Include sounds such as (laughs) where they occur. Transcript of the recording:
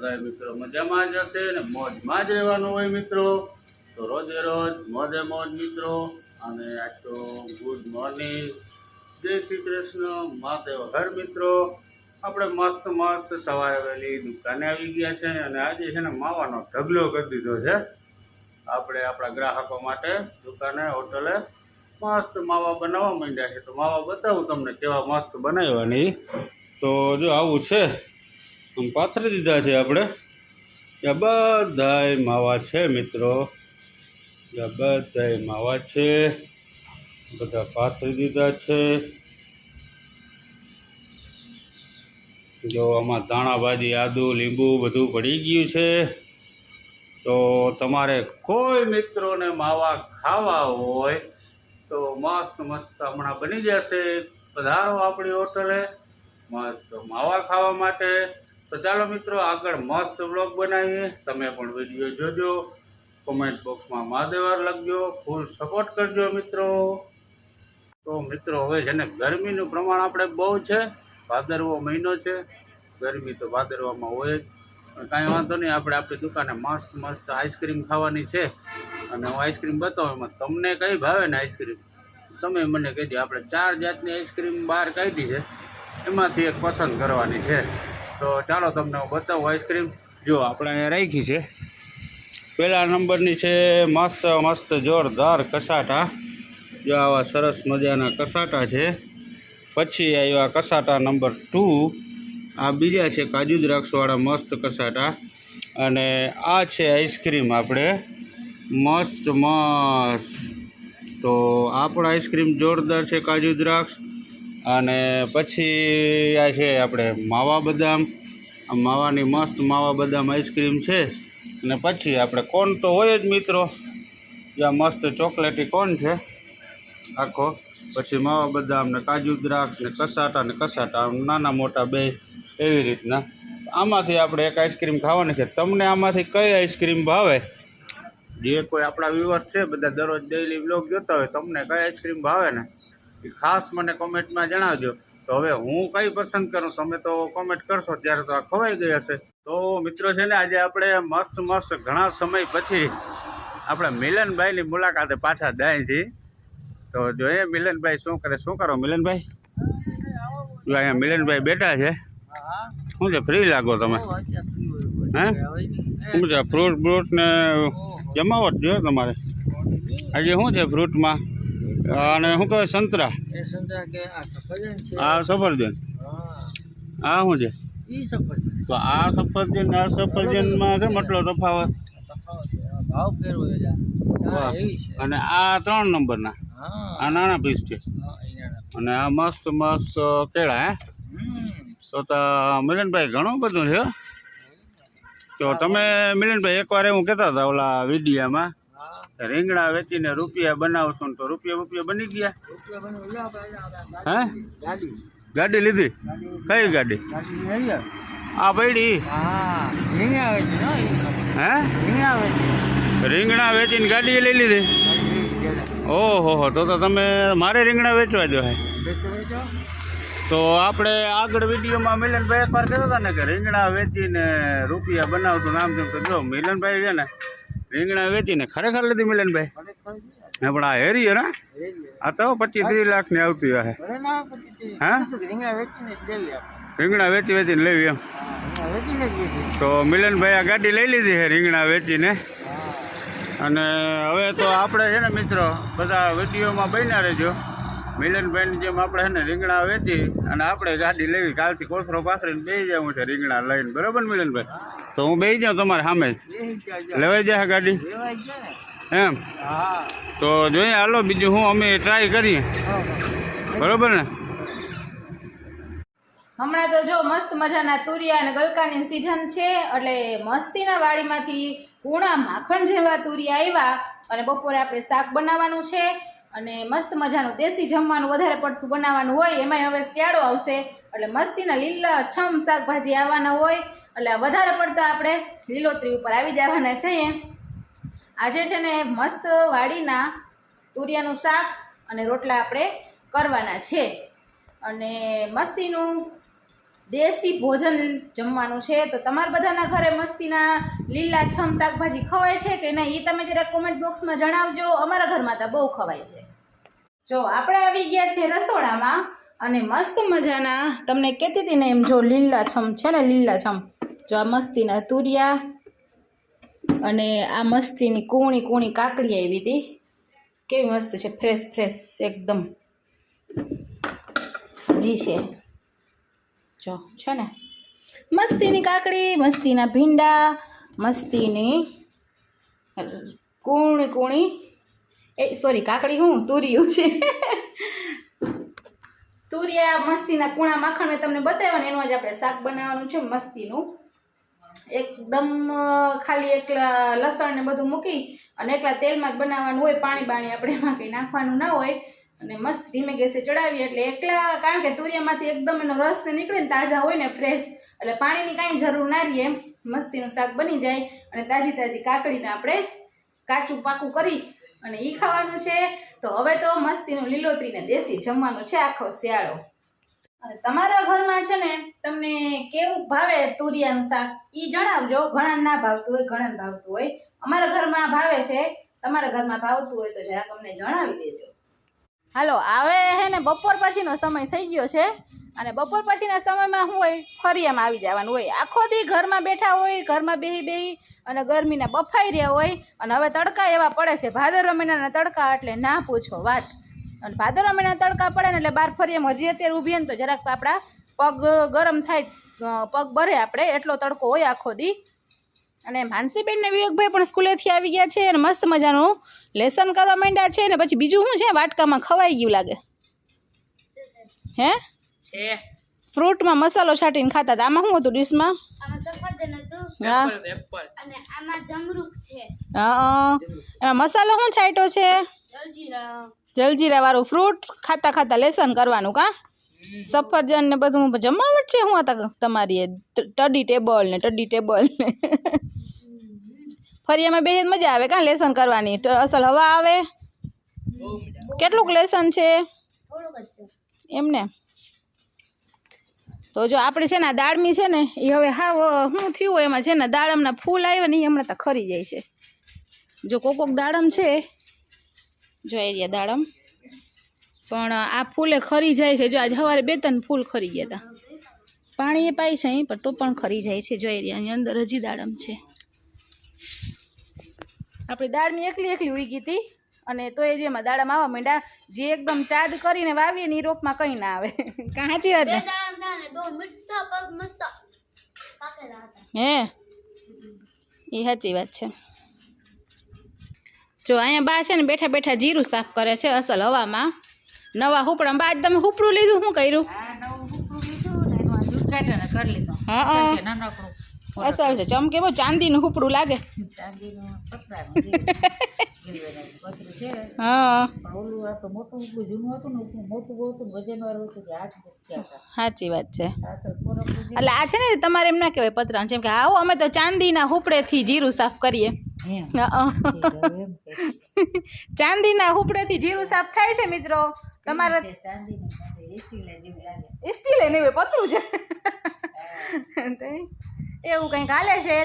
બધા મિત્રો મજામાં જ હશે ને મોજમાં જ રહેવાનું હોય મિત્રો. તો રોજે રોજ મોજે મોજ મિત્રો. અને આજ તો ગુડ મોર્નિંગ. જય શ્રી કૃષ્ણ. મહાદેવ હર મિત્રો. આપણે મસ્ત મસ્ત સવારે વહેલી દુકાને આવી ગયા છે અને આજે છે ને માવાનો ઢગલો કરી દીધો છે. આપણે આપણા ગ્રાહકો માટે દુકાને, હોટલે મસ્ત માવા બનાવવા માંડ્યા છે. તો માવા બતાવું તમને કેવા મસ્ત બનાવવાની તો જો આવું છે. આમ પાથરી દીધા છે આપણે. ત્યાં બધાય માવા છે મિત્રો. ત્યાં બધાય માવા છે. બધા પાથરી દીધા છે. જો આમાં ધાણાભાજી, આદુ, લીંબુ બધું પડી ગયું છે. તો તમારે કોઈ મિત્રોને માવા ખાવા હોય તો મસ્ત મસ્ત હમણાં બની જશે. પધારો આપણી હોટલે. મસ્ત માવા ખાવા માટે. તો ચાલો મિત્રો, આગળ મસ્ત બ્લોગ બનાવીએ. તમે પણ વીડિયો જોજો. કોમેન્ટ બોક્સમાં મહાદેવર લખજો. ફૂલ સપોર્ટ કરજો મિત્રો. તો મિત્રો, હવે છે ને ગરમીનું પ્રમાણ આપણે બહુ છે. ભાદરવો મહિનો છે. ગરમી તો ભાદરવામાં હોય જ. પણ કાંઈ વાંધો નહીં, આપણે આપણી દુકાને મસ્ત મસ્ત આઈસ્ક્રીમ ખાવાની છે. અને હું આઈસ્ક્રીમ બતાવું, એમાં તમને કઈ ભાવે ને આઈસ્ક્રીમ તમે મને કહી કહેજો આપણે ચાર જાતની આઈસ્ક્રીમ બહાર કાઢી છે. એમાંથી એક પસંદ કરવાની છે. તો ચાલો તમને હું બતાવું આઈસ્ક્રીમ. જો, આપણે અહીંયા રાખી છે. પહેલા નંબરની છે મસ્ત મસ્ત, જોરદાર કસાટા. જો, આવા સરસ મજાના કસાટા છે. પછી આવ્યા કસાટા નંબર ટુ. આ બીજા છે કાજુ દ્રાક્ષવાળા મસ્ત કસાટા. અને આ છે આઈસ્ક્રીમ આપણે. મસ્ત મસ્ત. તો આ પણ આઈસ્ક્રીમ જોરદાર છે કાજુ દ્રાક્ષ. અને પછી આ છે આપણે માવા બદામ. માવાની મસ્ત માવા બદામ આઈસ્ક્રીમ છે. અને પછી આપણે કોન તો હોય જ મિત્રો. આ મસ્ત ચોકલેટી કોન છે. આખો. પછી માવા બદામ ને કાજુ દ્રાક્ષ ને કસાટા ને કસાટા નાના મોટા બે એવી રીતના. આમાંથી આપણે એક આઈસ્ક્રીમ ખાવાની છે. તમને આમાંથી કઈ આઈસ્ક્રીમ ભાવે? જે કોઈ આપણા વ્યુઅર્સ છે, બધા દરરોજ ડેઈલી બ્લોગ જોતા હોય, તમને કઈ આઈસ્ક્રીમ ભાવે ને? ખાસ મને કોમેન્ટમાં જણાવજો. તો હવે હું કઈ પસંદ કરું? તમે તો કોમેન્ટ કરશો, ત્યારે તો આ ખવાઈ ગઈ હશે. તો મિત્રો છે ને, આજે આપણે મસ્ત મસ્ત ઘણા સમય પછી આપણે મિલનભાઈની મુલાકાતે પાછા દાયથી તો જોઈએ મિલનભાઈ શું કરે? શું કરો મિલનભાઈ? જો અહીંયા મિલનભાઈ બેઠા છે. શું છે, ફ્રી લાગો તમે? હે? શું છે, ફ્રૂટ બ્રૂટ ને જમાવટ જોઈએ તમારે? આજે શું છે, ફ્રૂટમાં? અને શું કહેવાય સંતરા. એ સંતરા કે આ સફરજન છે? આ સફરજન. હા. આ શું છે? ઈ સફરજન. તો આ સફરજન આ સફરજનમાં કેમ આટલો તફાવત? ભાવ અને આ ત્રણ નંબરના. આ નાના પીસ છે. અને આ મસ્ત મસ્ત કેળા હે? તો તો મિલનભાઈ ઘણું બધું છે તો તમે મિલનભાઈ એકવાર એવું કહેતા હતા ઓલા વિડીયામાં રીંગણા વેચીને રૂપિયા બનાવશું ને તો રૂપિયા રૂપિયા બની ગયા હે ગાડી લીધી કઈ ગાડી. આ પડી હા રીંગણા વેચીને ગાડી લઈ લીધી. ઓહો, હો, તો તો તમે મારે રીંગણા વેચવા જો હે. તો આપણે આગળ વિડીયોમાં મિલનભાઈ એકવાર કહેતા હતા ને કે રીંગણા વેચીને રૂપિયા બનાવતું નામ તેમ તો જો, મિલનભાઈ છે ને રીંગણા વેચીને ખરેખર લીધી મિલનભાઈ ખરેખર પણ આ હેરી હે. આ તો પચીસ ત્રીસ આવતી ભલે ના પછી તે હા? રીંગણા વેચી વેચીને લેવી એમ હા. તો મિલનભાઈ આ ગાડી લઈ લીધી છે રીંગણા વેચીને અને હવે તો આપણે છે ને મિત્રો, બધા વિડીયોમાં બન્યા રહેજો મિલનભાઈની જેમ આપણે છે ને રીંગણા વેચી અને આપણે ગાડી લેવી, કાલથી કોથરો પાથરીને બે જવું છે રીંગણા લઈને. બરાબર મિલનભાઈ? તો હું બે જાઉં તમારે સામે. લેવાઈ જાય ગાડી? એમ? તો જોઈએ, હાલો, બીજું હું અમે ટ્રાય કરીએ. બરાબર ને? હમણાં તો જો મસ્ત મજાના તુરિયા અને ગલકાની સિઝન છે, એટલે મસ્તીના વાડીમાંથી કૂણા માખણ જેવા તુરિયા આવ્યા અને બપોરે આપણે શાક બનાવવાનું છે. અને મસ્ત મજાનું દેશી જમવાનું વધારે પડતું બનાવવાનું હોય, એમાંય હવે શિયાળો આવશે. એટલે મસ્તીના લીલા છમ શાકભાજી આવવાના હોય, એટલે વધારે પડતા આપણે લીલોતરી ઉપર આવી જવાના છીએ. આજે છે ને મસ્ત વાડીના તુરિયાનું શાક અને રોટલા આપણે કરવાના છે. અને મસ્તીનું દેશી ભોજન જમવાનું છે, તો તમારા બધાના ઘરે મસ્તીના લીલા છમ શાકભાજી ખવાય છે કે નહીં? એ તમે જરા કોમેન્ટ બોક્સમાં જણાવજો. અમારા ઘરમાં તો બહુ ખવાય છે. જો, આપણે આવી ગયા છે રસોડામાં અને મસ્ત મજાના, તમને કહેતી હતી ને એમ જો લીલા છમ છે ને, લીલા છમ. જો આ મસ્તીના તુરિયા અને આ મસ્તીની કૂણી કૂણી કાકડી આવી હતી. કેવી મસ્ત છે ફ્રેશ ફ્રેશ એકદમ. હજી છે. જો, છે ને? મસ્તીની કાકડી, મસ્તીના ભીંડા, મસ્તીની કૂણી કૂણી. એ સોરી કાકડી હું? તુરિયું છે. તુરિયા મસ્તીના કૂણા માખણ મેં તમને બતાવ્યા ને, એનું જ આપણે શાક બનાવવાનું છે, મસ્તીનું. એકદમ ખાલી એકલા લસણ ને બધું મૂકી અને એકલા તેલમાં જ બનાવવાનું હોય, પાણી બાણી આપણે એમાં કંઈ નાખવાનું ના હોય. અને મસ્ત ધીમે ગેસે ચડાવીએ એટલે એકલા, કારણ કે તુરિયામાંથી એકદમ એનો રસ નીકળે ને તાજા હોય ને ફ્રેશ એટલે પાણીની કાંઈ જરૂર ના રહીએ મસ્તીનું શાક બની જાય અને તાજી તાજી કાકડીને આપણે કાચું પાકું કરી અને એ ખાવાનું છે. તો હવે તો મસ્તીનું લીલોતરીને દેશી જમવાનું છે આખો શિયાળો. અને તમારા ઘરમાં છે ને તમને કેવું ભાવે તુરિયાનું શાક? એ જણાવજો. ઘણા ના ભાવતું હોય, ઘણા ભાવતું હોય. અમારા ઘરમાં ભાવે છે. તમારા ઘરમાં ભાવતું હોય તો જરાક અમને જણાવી દેજો. હાલો, હવે હે ને બપોર પછીનો સમય થઈ ગયો છે. અને બપોર પછીના સમયમાં શું હોય ફરિયામાં આવી જવાનું હોય. આખો દી ઘરમાં બેઠા હોય, ઘરમાં બેહી બેહી અને ગરમીના બફાઈ રહ્યા હોય. અને હવે તડકા એવા પડે છે. ભાદરવા મહિનાના તડકા એટલે ના પૂછો વાત. અને ભાદરવા મહિનાના તડકા પડે ને એટલે બાર ફરિયામાં હજી અત્યારે ઊભી ને તો જરાક આપણા પગ ગરમ થાય પગ ભરે આપણે. એટલો તડકો હોય આખો દી. અને માનસીબેન ને વિવેકભાઈ પણ સ્કૂલેથી આવી ગયા છે અને મસ્ત મજાનું લેસન કરવા માંડ્યા છે ને પછી બીજું શું છે? વાટકામાં ખવાઈ ગયું લાગે. હે? ફ્રૂટમાં મસાલો છાંટીને ખાતા હતા. આમાં શું હતું ડીશમાં? આમાં સફરજન હતું. હા. એપલ. અને આમાં જમરૂખ છે. હા એમાં મસાલો શું છાંટ્યો છે? જલજીરા. જલજીરા વાળું ફ્રૂટ ખાતા ખાતા લેસન કરવાનું કા? સફરજન ને બધું જમાવટ છે શું હતા તમારી એ? ટડી ટેબલ ને ટડી ટેબલ ને. ફરિયામાં બે મજા આવે. કાં લેસન કરવાની. તો અસલ હવા આવે. કેટલુંક લેસન છે? એમને. તો જો આપણે છે ને દાળમી છે ને એ હવે હા શું થયું હોય એમાં? છે ને દાડમના ફૂલ આવ્યા ને એ હમણાં તો ખરી જાય છે. જો કોક કોક દાડમ છે, જો એ દાડમ. પણ આ ફૂલે ખરી જાય છે. જો આજે સવારે બે ત્રણ ફૂલ ખરી ગયા હતા પાણી એ પાય છે અહીં, પણ તો પણ ખરી જાય છે. જોઈ રહ્યા અંદર હજી દાડમ છે. આપણી દાળમી એકલી એકલી ઉઈ ગઈ હતી અને તો એરિયામાં દાડામાં આવવા માંડ્યા જે એકદમ ચાદ કરીને વાવીએ ને એ રોપમાં કંઈ ના આવે. (laughs) કાચી વાત હે? એ સાચી વાત છે. જો અહીંયા બા છે ને બેઠા બેઠા જીરું સાફ કરે છે અસલ હવામાં. નવા હુપડા બા તમે હુપડું લીધું શું કર્યું? આ નવું કૂકરું લીધું એનું આ દૂધકાઠાને કરી લીધો. હા, અસલ છે. ચમકે બહુ ચાંદીનું હુપડું લાગે. (laughs) સાચી વાત છે. એટલે આ છે ને તમારે એમ ના કહેવાય પતરા જેમ કે આવો અમે તો ચાંદીના હુપડેથી જીરું સાફ કરીએ. (laughs) ચાંદીના હુપડેથી જીરું સાફ થાય છે મિત્રો? તમારે સ્ટીલે એને પતરું છે. (laughs) એવું કંઈક હાલે છે?